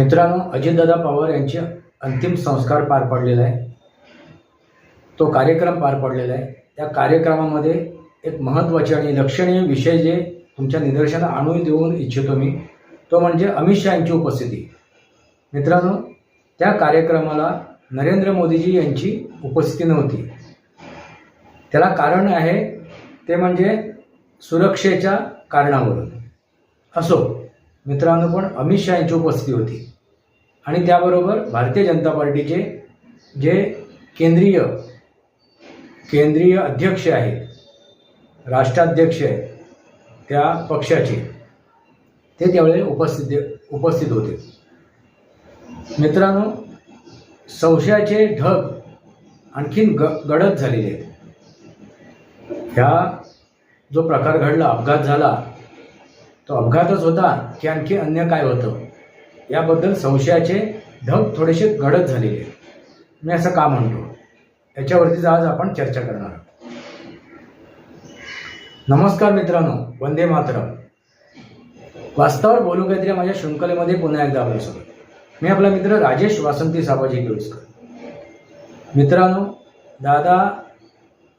मित्रांनो अजितदादा पवार यांचे अंतिम संस्कार पार पडलेला आहे. तो कार्यक्रम पार पडलेला आहे. त्या कार्यक्रमामध्ये एक महत्त्वाचे आणि लक्षणीय विषय जे तुमच्या निदर्शनात आणून देऊन इच्छितो मी तो म्हणजे अमित शहा यांची उपस्थिती. मित्रांनो त्या कार्यक्रमाला नरेंद्र मोदीजी यांची उपस्थिती नव्हती. त्याला कारण आहे ते म्हणजे सुरक्षेच्या कारणावरून. असो मित्रांनो पण अमित शहा यांची उपस्थिती होती. आणि त्याबरोबर भारतीय जनता पार्टीचे जे केंद्रीय केंद्रीय अध्यक्ष आहेत राष्ट्राध्यक्ष आहेत त्या पक्षाचे ते त्यावेळी उपस्थित उपस्थित होते. मित्रांनो संशयाचे ढग आणखीन ग गडद झालेले आहेत. ह्या जो प्रकार घडला अपघात झाला तो अपघातच होता की आणखी अन्य काय होतं? याबद्दल संशयाचे ढग थोडेसे गडद झालेले. आहेत मी असं का म्हणतो? याच्यावरतीच आज आपण चर्चा करणार आहोत. नमस्कार मित्रांनो वंदे मातरम. वास्तवावर बोलू काहीतरी माझ्या शृंखलेमध्ये पुन्हा एकदा आपलं मी आपला मित्र राजेश वासंती साबाजी केळुसकर. मित्रांनो दादा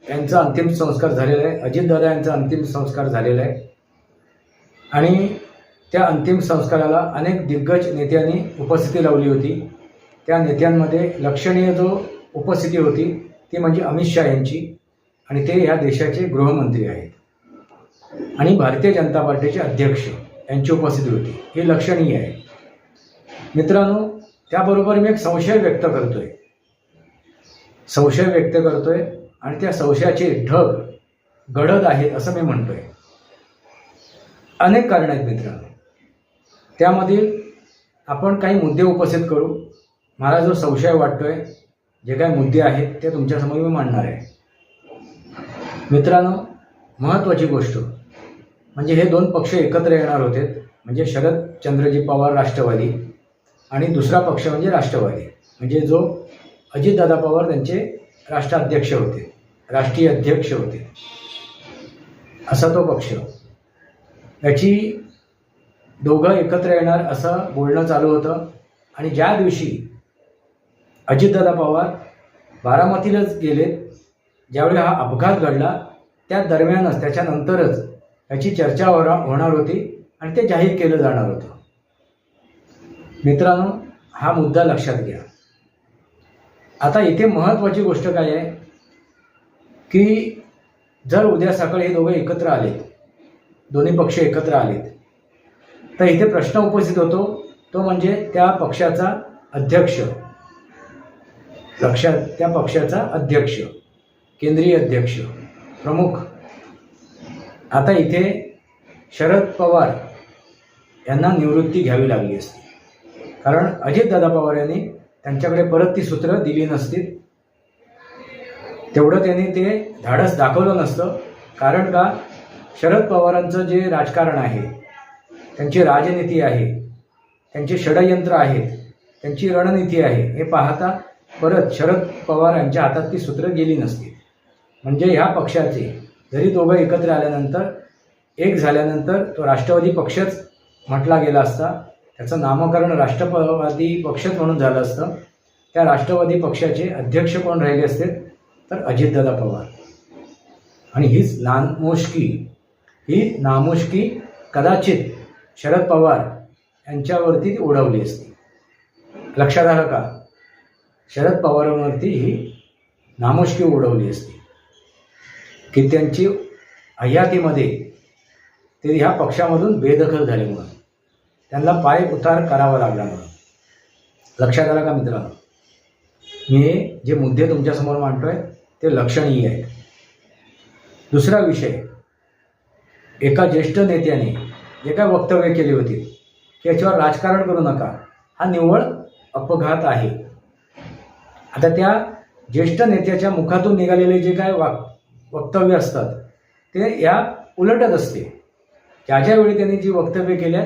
यांचा अंतिम संस्कार झालेला आहे. अजितदादा यांचा अंतिम संस्कार झालेला आहे. आणि त्या अंतिम संस्काराला अनेक दिग्गज नेत्यांनी उपस्थिती लावली होती. त्या नेत्यांमध्ये लक्षणीय जो उपस्थिती होती ती म्हणजे अमित शहा यांची आणि ते ह्या देशाचे गृहमंत्री आहेत. आणि भारतीय जनता पार्टीचे अध्यक्ष यांची उपस्थिती होती. हे लक्षणीय आहे. मित्रांनो त्याबरोबर मी एक संशय व्यक्त करतोय. संशय व्यक्त करतोय आणि त्या संशयाचे ढग गडद आहेत असं मी म्हणतोय. अनेक कारण आहेत मित्रांनो. त्यामधील आपण काही मुद्दे उपस्थित करू. मला जो संशय वाटतोय जे काही मुद्दे आहेत ते तुमच्यासमोर मी मांडणार आहे. मित्रांनो महत्त्वाची गोष्ट म्हणजे हे दोन पक्ष एकत्र येणार होते. म्हणजे शरद चंद्रजी पवार राष्ट्रवादी आणि दुसरा पक्ष म्हणजे राष्ट्रवादी. म्हणजे जो अजितदादा पवार त्यांचे राष्ट्राध्यक्ष होते राष्ट्रीय अध्यक्ष होते. असा तो पक्ष. याची दोघं एकत्र येणार असं बोलणं चालू होतं. आणि ज्या दिवशी अजितदादा पवार बारामतीलाच गेले ज्यावेळी हा अपघात घडला त्या दरम्यानच त्याच्यानंतरच याची चर्चा होणार होणार होती आणि ते जाहीर केलं जाणार होतं. मित्रांनो हा मुद्दा लक्षात घ्या. आता इथे महत्त्वाची गोष्ट काय आहे? की जर उद्या सकाळी हे दोघं एकत्र आले दोन्ही पक्ष एकत्र आलेत तर इथे प्रश्न उपस्थित होतो. तो म्हणजे त्या पक्षाचा अध्यक्ष. लक्षात त्या पक्षाचा अध्यक्ष. केंद्रीय अध्यक्ष. प्रमुख. आता इथे शरद पवार यांना निवृत्ती घ्यावी लागली असती. कारण अजितदादा पवार यांनी त्यांच्याकडे परत ती सूत्र दिली नसती तेवढं त्यांनी ते धाडस दाखवलं नसतं. कारण का? शरद पवारांचं जे राजकारण आहे त्यांची राजनीती आहे त्यांचे षडयंत्र आहेत त्यांची रणनीती आहे हे पाहता परत शरद पवार यांच्या हातात ती सूत्र गेली नसती. म्हणजे ह्या पक्षाचे जरी दोघं एकत्र आल्यानंतर एक झाल्यानंतर तो राष्ट्रवादी पक्षच म्हटला गेला असता त्याचं नामकरण राष्ट्रवादी पक्षच म्हणून झालं असतं त्या राष्ट्रवादी पक्षाचे अध्यक्ष कोण राहिले असते? तर अजितदादा पवार. आणि हीच नामोष्की ही नामुष्की कदाचित शरद पवार यांच्यावरती ओढवली असती. लक्षात आलं का? शरद पवारांवरती ही नामुष्की ओढवली असती. की त्यांची हयातीमध्ये ते ह्या पक्षामधून बेदखल झाले म्हणून. त्यांना पाय उतार करावा लागला म्हणून. लक्षात आलं का मित्रांनो? मी हे जे मुद्दे तुमच्यासमोर मांडतोय ते लक्षणीय आहेत. दुसरा विषय एका ज्येष्ठ नेत्याने जे काय वक्तव्य केली होती की याच्यावर राजकारण करू नका. हा निव्वळ अपघात आहे. आता त्या ज्येष्ठ नेत्याच्या मुखातून निघालेले जे काय वाक वक्तव्य असतात ते या उलटत असते. ज्या ज्या वेळी त्यांनी जी वक्तव्य केल्या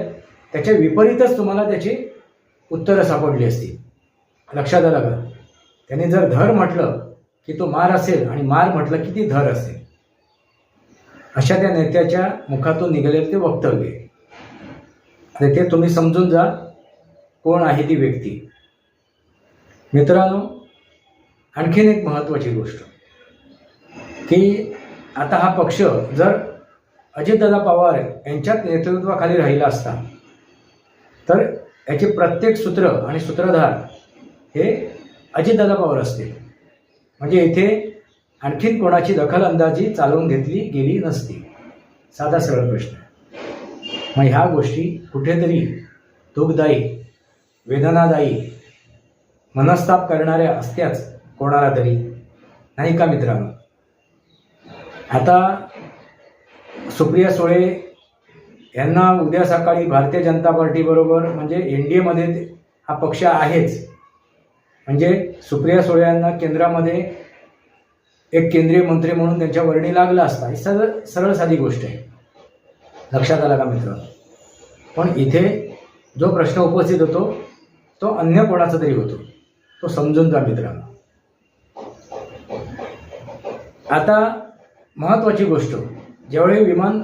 त्याच्या विपरीतच तुम्हाला त्याची उत्तरं सापडली असती लक्षात आलं का? त्याने जर धर म्हटलं की तो मार असेल आणि मार म्हटलं की ती धर असेल? अशा त्या नेत्याच्या मुखातून निघालेले ते वक्तव्य आणि ते तुम्ही समजून जा कोण आहे ती व्यक्ती. मित्रांनो आणखीन एक महत्त्वाची गोष्ट. की आता हा पक्ष जर अजितदादा पवार यांच्याच नेतृत्वाखाली राहिला असता तर याचे प्रत्येक सूत्र आणि सूत्रधार हे अजितदादा पवार असतील. म्हणजे इथे आणखीन कोणाची दखल अंदाजी चालवून घेतली गेली नसती. साधा सरळ प्रश्न. मग ह्या गोष्टी कुठेतरी दुःखदायी वेदनादायी मनस्ताप करणाऱ्या असत्याच कोणाला तरी. नाही का मित्रांनो? आता सुप्रिया सुळे यांना उद्या सकाळी भारतीय जनता पार्टीबरोबर म्हणजे एन डी एमध्ये हा पक्ष आहेच. म्हणजे सुप्रिया सुळे यांना केंद्रामध्ये एक केंद्रीय मंत्री म्हणून त्यांच्या वर्णी लागला असता. ही सरळ सरळ साधी गोष्ट आहे. लक्षात आला का मित्र पण इथे जो प्रश्न उपस्थित होतो तो अन्य कोणाचा तरी होतो. तो समजून जा मित्रांनो. आता महत्त्वाची गोष्ट ज्यावेळी विमान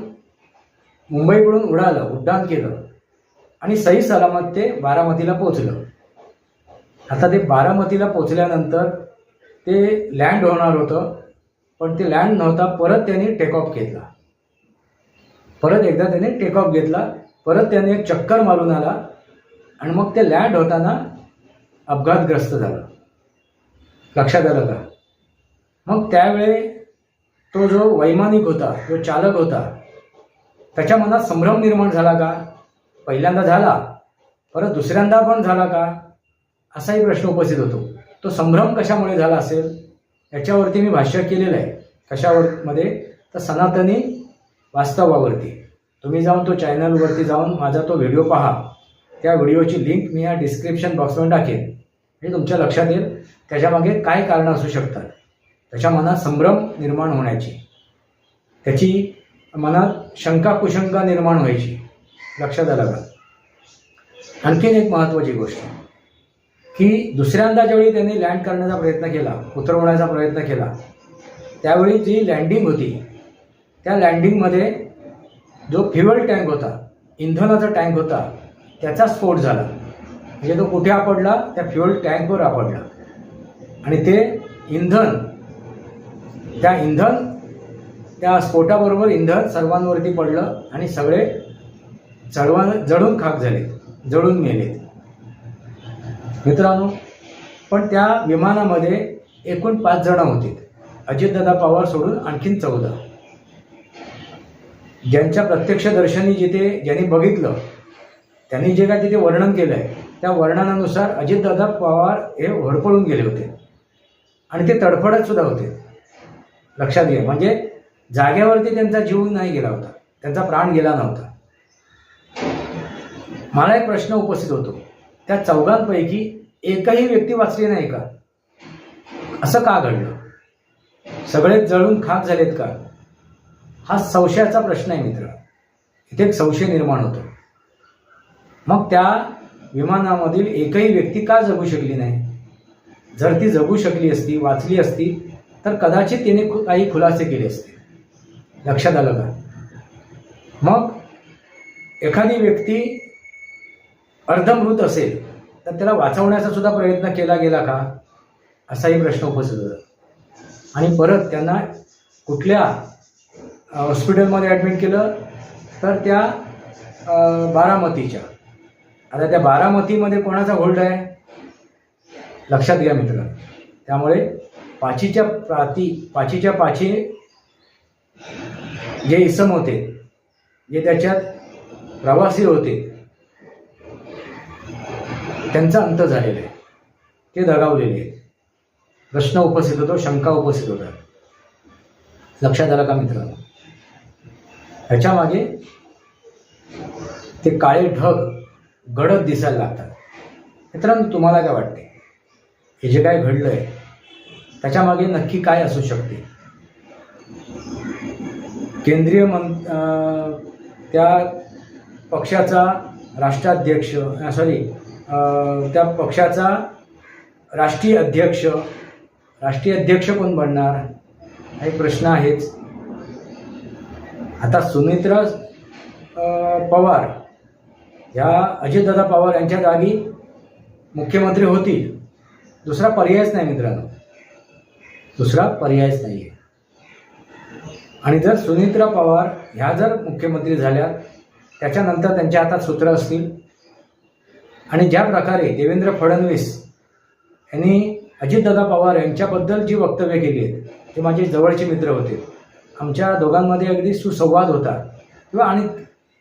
मुंबईकडून उडालं उड्डाण केलं आणि सही सलामत ते बारामतीला पोचलं आता ते बारामतीला पोचल्यानंतर ते लँड होणार होतं पण ते लँड नव्हता परत त्यांनी टेक ऑफ घेतला परत एकदा त्याने टेक ऑफ घेतला. परत त्याने एक चक्कर मारून आला. आणि मग ते लँड होताना अपघातग्रस्त झाला. लक्षात आलं का? मग त्यावेळी तो जो वैमानिक होता जो चालक होता त्याच्या मनात संभ्रम निर्माण झाला का? पहिल्यांदा झाला. परत दुसऱ्यांदा पण झाला का? असाही प्रश्न उपस्थित होतो. तो संभ्रम कशामुळे झाला असेल? याच्यावरती मी भाष्य केलेलं आहे. कशावर मध्ये? तर सनातनी वास्तवावरती. तुम्ही जाऊन तो चॅनलवरती जाऊन माझा तो व्हिडिओ पहा. त्या व्हिडिओची लिंक मी या डिस्क्रिप्शन बॉक्समध्ये टाकेन. हे तुमच्या लक्षात येईल. त्याच्यामागे काय कारणं असू शकतात. त्याच्या मनात संभ्रम निर्माण होण्याची. त्याची मनात शंका कुशंका निर्माण व्हायची. लक्षात आलं का? आणखीन एक महत्त्वाची गोष्ट. की दुसऱ्यांदा ज्यावेळी त्यांनी लँड करण्याचा प्रयत्न केला उतरवण्याचा प्रयत्न केला. त्यावेळी जी लँडिंग होती त्या लँडिंगमध्ये जो फ्युअल टँक होता इंधनाचा टँक होता त्याचा स्फोट झाला. म्हणजे तो कुठे आपडला त्या फ्युअल टँकवर आपडला आणि ते इंधन त्या इंधन त्या स्फोटाबरोबर इंधन सर्वांवरती पडलं आणि सगळे चढवा जळून खाक झाले जळून मेले. मित्रांनो पण त्या विमानामध्ये एकूण पाच जण होते. अजितदादा पवार सोडून आणखीन चौदा. ज्यांच्या प्रत्यक्षदर्शनी जिथे ज्यांनी बघितलं त्यांनी जे काय तिथे वर्णन केलं आहे त्या वर्णनानुसार अजितदादा पवार हे होरपळून गेले होते. आणि ते तडफडत सुद्धा होते. लक्षात घ्या म्हणजे जागेवरती त्यांचा जीव नाही गेला होता. त्यांचा प्राण गेला नव्हता. मला एक प्रश्न उपस्थित होतो. त्या चौघांपैकी एकही व्यक्ती वाचली नाही का? असं का घडलं? सगळेच जळून खाक झालेत का? हा संशयाचा प्रश्न आहे मित्र. इथे एक संशय निर्माण होतो. मग त्या विमानामधील एकही व्यक्ती का जगू शकली नाही? जर ती जगू शकली असती वाचली असती तर कदाचित तिने खु- काही खुलासे केले असते. लक्षात आलं का? मग एखादी व्यक्ती अर्धमृत असेल तर त्याला वाचवण्याचा सुद्धा प्रयत्न केला गेला का? असाही प्रश्न उपस्थित होता. आणि परत त्यांना कुठल्या हॉस्पिटलमध्ये ॲडमिट केलं तर त्या बारामतीच्या. आता त्या बारामतीमध्ये कोणाचा होल्ड आहे? लक्षात घ्या मित्र. त्यामुळे पाचीच्या प्राती पाचीच्या पाची जे इसम होते जे त्याच्यात प्रवासी होते त्यांचा अंत झालेला आहे. ते दगावलेले आहेत. प्रश्न उपस्थित होतो शंका उपस्थित होतात. लक्षात आलं का मित्रांनो? ह्याच्यामागे ते काळे ढग गडद दिसायला लागतात. मित्रांनो तुम्हाला काय वाटते? हे जे काय घडलं आहे त्याच्यामागे नक्की काय असू शकते? केंद्रीय मं त्या पक्षाचा राष्ट्राध्यक्ष सॉरी त्या पक्षाचा राष्ट्रीय अध्यक्ष राष्ट्रीय अध्यक्ष कोण बनणार? हा एक प्रश्न आहेच. आता सुमित्रा पवार ह्या अजितदादा पवार यांच्या जागी मुख्यमंत्री होतील. दुसरा पर्यायच नाही मित्रांनो. दुसरा पर्यायच नाही आहे आणि जर सुनित्रा पवार ह्या जर मुख्यमंत्री झाल्या त्याच्यानंतर त्यांच्या हातात सूत्र असतील. आणि ज्या प्रकारे देवेंद्र फडणवीस यांनी अजितदादा पवार यांच्याबद्दल जी वक्तव्य केली आहेत ते माझे जवळचे मित्र होते. आमच्या दोघांमध्ये अगदी सुसंवाद होता. किंवा आणि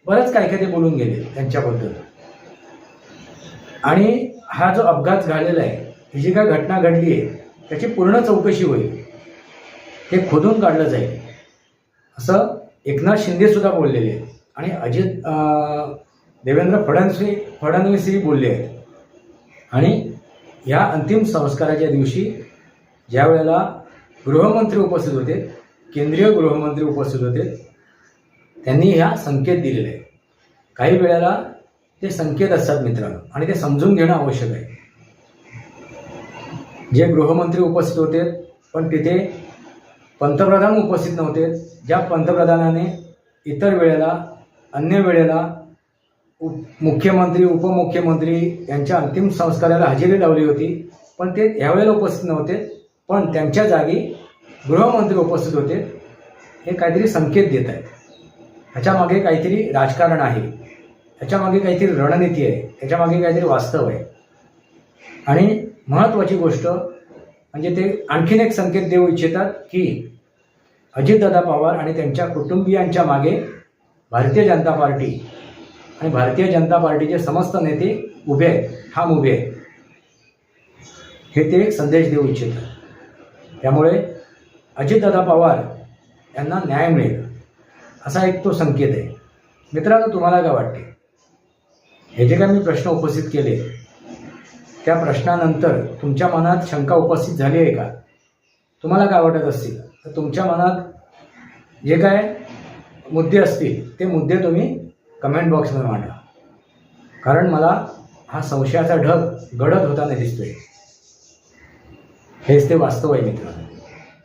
बरंच काय काय ते बोलून गेले त्यांच्याबद्दल. आणि हा जो अपघात झालेला आहे ही जी काय घटना घडली आहे त्याची पूर्ण चौकशी होईल. ते खोदून काढलं जाईल. असं एकनाथ शिंदेसुद्धा बोललेले आहेत. आणि अजित देवेंद्र फडणवीस फडणवीसही बोलले आहेत. आणि या अंतिम संस्काराच्या दिवशी ज्या वेळेला गृहमंत्री उपस्थित होते केंद्रीय गृहमंत्री उपस्थित होते. त्यांनी ह्या संकेत दिलेले. आहेत काही वेळेला ते संकेत असतात मित्रांनो आणि ते समजून घेणं आवश्यक आहे. जे गृहमंत्री उपस्थित होते पण तिथे पंतप्रधान उपस्थित नव्हते. ज्या पंतप्रधानाने इतर वेळेला अन्य वेळेला उप मुख्यमंत्री उपमुख्यमंत्री यांच्या अंतिम संस्काराला हजेरी लावली होती पण ते यावेळेला उपस्थित नव्हते. पण त्यांच्या जागी गृहमंत्री उपस्थित होते हे काहीतरी संकेत देत आहेत. ह्याच्यामागे काहीतरी राजकारण आहे. ह्याच्यामागे काहीतरी रणनीती आहे. ह्याच्यामागे काहीतरी वास्तव आहे. आणि महत्त्वाची गोष्ट म्हणजे ते आणखीन एक संकेत देऊ इच्छितात की अजितदादा पवार आणि त्यांच्या कुटुंबियांच्या मागे भारतीय जनता पार्टी आणि भारतीय जनता पार्टीचे समस्त नेते उभे आहेत. ठाम उभे आहेत. हे ते एक संदेश देऊ इच्छितात. त्यामुळे अजितदादा पवार यांना न्याय मिळेल असा एक तो संकेत आहे. मित्रांनो तुम्हाला काय वाटते? हे जे काय मी प्रश्न उपस्थित केले त्या प्रश्नानंतर तुमच्या मनात शंका उपस्थित झाली आहे का? तुम्हाला काय वाटत असतील? तर तुमच्या मनात जे काय मुद्दे असतील ते मुद्दे तुम्ही कमेंट बॉक्समध्ये मांडा. कारण मला हा संशयाचा ढग गडद होताना दिसतोय. हेच ते वास्तव आहे मित्रांनो.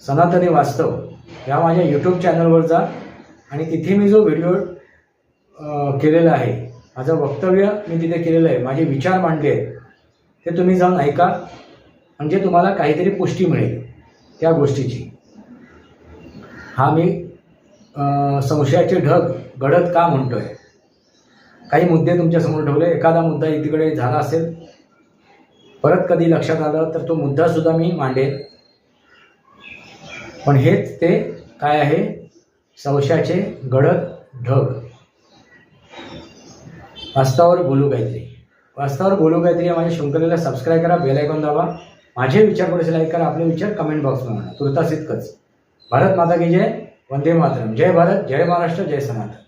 सनातनी वास्तव या माझ्या यूट्यूब चॅनलवर जा. आणि तिथे मी जो व्हिडिओ केलेला आहे माझं वक्तव्य मी तिथे केलेलं आहे माझे विचार मांडले आहेत ते तुम्ही जाऊन ऐका. म्हणजे तुम्हाला काहीतरी पुष्टी मिळेल त्या गोष्टीची. हा मी संशयाचे ढग गडत का म्हणतो आहे काही मुद्दे तुमच्यासमोर ठेवले. एखादा मुद्दा इकडे झाला असेल परत कधी लक्षात आलं तर तो मुद्दासुद्धा मी मांडेल पण हेच ते काय आहे? संशयाचे गडद ढग. वास्तवावर बोलू काहीतरी वास्तवावर बोलू काहीतरी या माझ्या शृंखलेला सबस्क्राईब करा बेल आयकॉन दाबा. माझे विचार पुढे लाईक करा आपले विचार कमेंट बॉक्समध्ये म्हणा. तुर्तास इतकंच. भारत माता की जय. वंदे मातरम. जय भारत जय महाराष्ट्र जय सनातन.